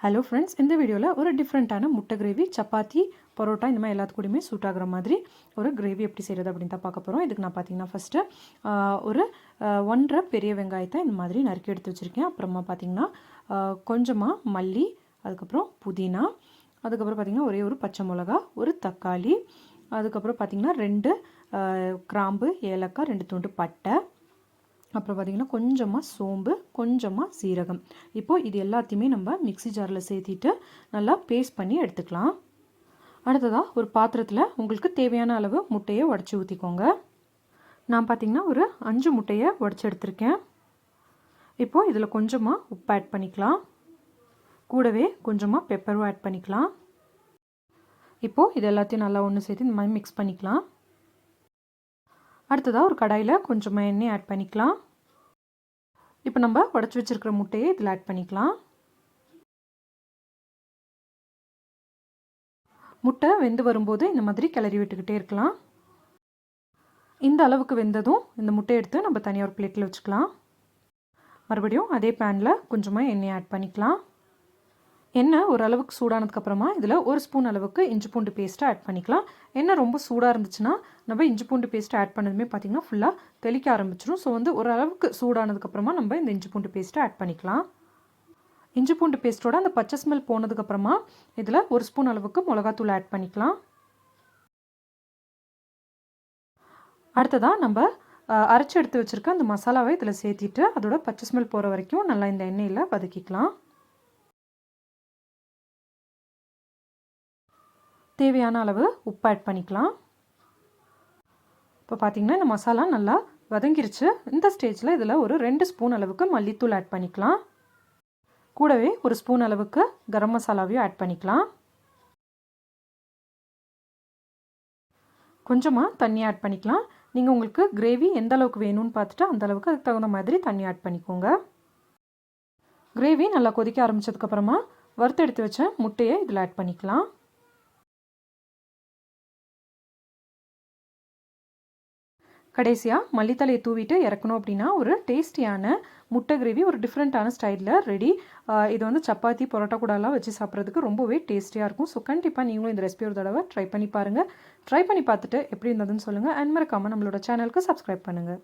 Hello friends இந்த வீடியோவில் ஒரு டிஃப்ரெண்ட்டான முட்டை கிரேவி சப்பாத்தி பரோட்டா இந்த மாதிரி எல்லாத்துக்கூடயுமே சூட் ஆகுற மாதிரி ஒரு கிரேவி எப்படி செய்கிறது அப்படின்னு தான் பார்க்க போகிறோம் இதுக்கு நான் பார்த்தீங்கன்னா ஃபஸ்ட்டு ஒரு ஒன்றரை பெரிய வெங்காயத்தை இந்த மாதிரி நறுக்கி எடுத்து வச்சுருக்கேன். அப்புறமா பார்த்தீங்கன்னா கொஞ்சமாக மல்லி அதுக்கப்புறம் புதினா அதுக்கப்புறம் பார்த்திங்கன்னா ஒரே ஒரு பச்சை மிளகா ஒரு தக்காளி அதுக்கப்புறம் பார்த்தீங்கன்னா ரெண்டு கிராம்பு ஏலக்காய் ரெண்டு துண்டு பட்டை அப்புறம் பார்த்திங்கன்னா கொஞ்சமாக சோம்பு கொஞ்சமாக சீரகம். இப்போது இது எல்லாத்தையுமே நம்ம மிக்ஸி ஜாரில் சேர்த்திட்டு நல்லா பேஸ்ட் பண்ணி எடுத்துக்கலாம். அடுத்ததாக ஒரு பாத்திரத்தில் உங்களுக்கு தேவையான அளவு முட்டையை உடச்சி ஊற்றிக்கோங்க நான் பார்த்திங்கன்னா ஒரு அஞ்சு முட்டையை உடச்சி எடுத்திருக்கேன். இப்போது இதில் கொஞ்சமாக உப்பு ஆட் பண்ணிக்கலாம். கூடவே கொஞ்சமாக பெப்பரும் ஆட் பண்ணிக்கலாம். இப்போது இது எல்லாத்தையும் நல்லா ஒன்று சேர்த்து இந்த மாதிரி மிக்ஸ் பண்ணிக்கலாம். அடுத்ததாக ஒரு கடாயில் கொஞ்சமாக எண்ணெய் ஆட் பண்ணிக்கலாம். இப்போ நம்ம உடச்சி வச்சிருக்கிற முட்டையை இதில் ஆட் பண்ணிக்கலாம். முட்டை வெந்து வரும்போது இந்த மாதிரி கிளறி விட்டுக்கிட்டே இருக்கலாம். இந்த அளவுக்கு வெந்ததும் இந்த முட்டையை எடுத்து நம்ம தனியாக ஒரு பிளேட்டில் வச்சுக்கலாம். மறுபடியும் அதே பேனில் கொஞ்சமாக எண்ணெய் ஆட் பண்ணிக்கலாம். எண்ணெய் ஓரளவுக்கு சூடானதுக்கப்புறமா இதில் ஒரு ஸ்பூன் அளவுக்கு இஞ்சி பூண்டு பேஸ்ட்டை ஆட் பண்ணிக்கலாம். எண்ணெய் ரொம்ப சூடாக இருந்துச்சுன்னா நம்ம இஞ்சி பூண்டு பேஸ்ட்டை ஆட் பண்ணதுமே பார்த்திங்கன்னா ஃபுல்லாக தெளிக்க ஆரம்பிச்சிடும் ஸோ வந்து ஓரளவுக்கு சூடானதுக்கப்புறமா நம்ம இந்த இஞ்சி பூண்டு பேஸ்ட்டை ஆட் பண்ணிக்கலாம். இஞ்சி பூண்டு பேஸ்ட்டோட அந்த பச்சை ஸ்மெல் போனதுக்கப்புறமா இதில் ஒரு ஸ்பூன் அளவுக்கு மிளகாத்தூள் ஆட் பண்ணிக்கலாம். அடுத்ததாக நம்ம அரைச்சி எடுத்து வச்சுருக்க அந்த மசாலாவை இதில் சேர்த்திட்டு அதோட பச்சை ஸ்மெல் போகிற வரைக்கும் நல்லா இந்த எண்ணெயில் வதக்கிக்கலாம். தேவையான அளவு உப்பு ஆட் பண்ணிக்கலாம். இப்போ பார்த்தீங்கன்னா இந்த மசாலா நல்லா வதங்கிருச்சு. இந்த ஸ்டேஜில் இதில் ஒரு ரெண்டு ஸ்பூன் அளவுக்கு மல்லித்தூள் ஆட் பண்ணிக்கலாம். கூடவே ஒரு ஸ்பூன் அளவுக்கு கரம் மசாலாவையும் ஆட் பண்ணிக்கலாம். கொஞ்சமாக தண்ணி ஆட் பண்ணிக்கலாம். நீங்கள் உங்களுக்கு கிரேவி எந்த அளவுக்கு வேணும்னு பார்த்துட்டு அந்த அளவுக்கு அதுக்கு தகுந்த மாதிரி தண்ணி ஆட் பண்ணிக்கோங்க. கிரேவி நல்லா கொதிக்க ஆரம்பிச்சதுக்கப்புறமா வறுத்து எடுத்து வச்ச முட்டையை இதில் ஆட் பண்ணிக்கலாம். கடைசியாக மல்லித்தலையை தூவிட்டு இறக்கணும் அப்படின்னா ஒரு டேஸ்டியான முட்டை கிரேவி ஒரு டிஃப்ரெண்ட்டான ஸ்டைலில் ரெடி இது வந்து சப்பாத்தி பரோட்டா கூடலாம் வச்சு சாப்பிட்றதுக்கு ரொம்பவே டேஸ்டியாக இருக்கும். ஸோ கண்டிப்பாக நீங்களும் இந்த ரெசிபி ஒரு தடவை ட்ரை பண்ணி பாருங்கள் ட்ரை பண்ணி பார்த்துட்டு எப்படி இருந்ததுன்னு சொல்லுங்கள் அண்ட் மறக்காமல் நம்மளோட சேனலுக்கு சப்ஸ்கிரைப் பண்ணுங்கள்